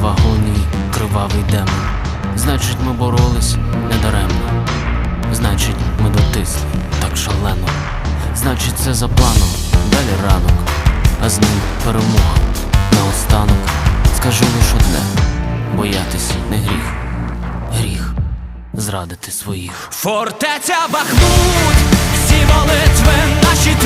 в агонії кривавий демон. Значить, ми боролись недаремно. Значить, ми дотисли так шалено. Значить, це за планом, далі ранок, а з ним перемога. Наостанок скажу лиш одне: боятись не гріх, гріх зрадити своїх. Фортеця Бахмут, всі молитви наші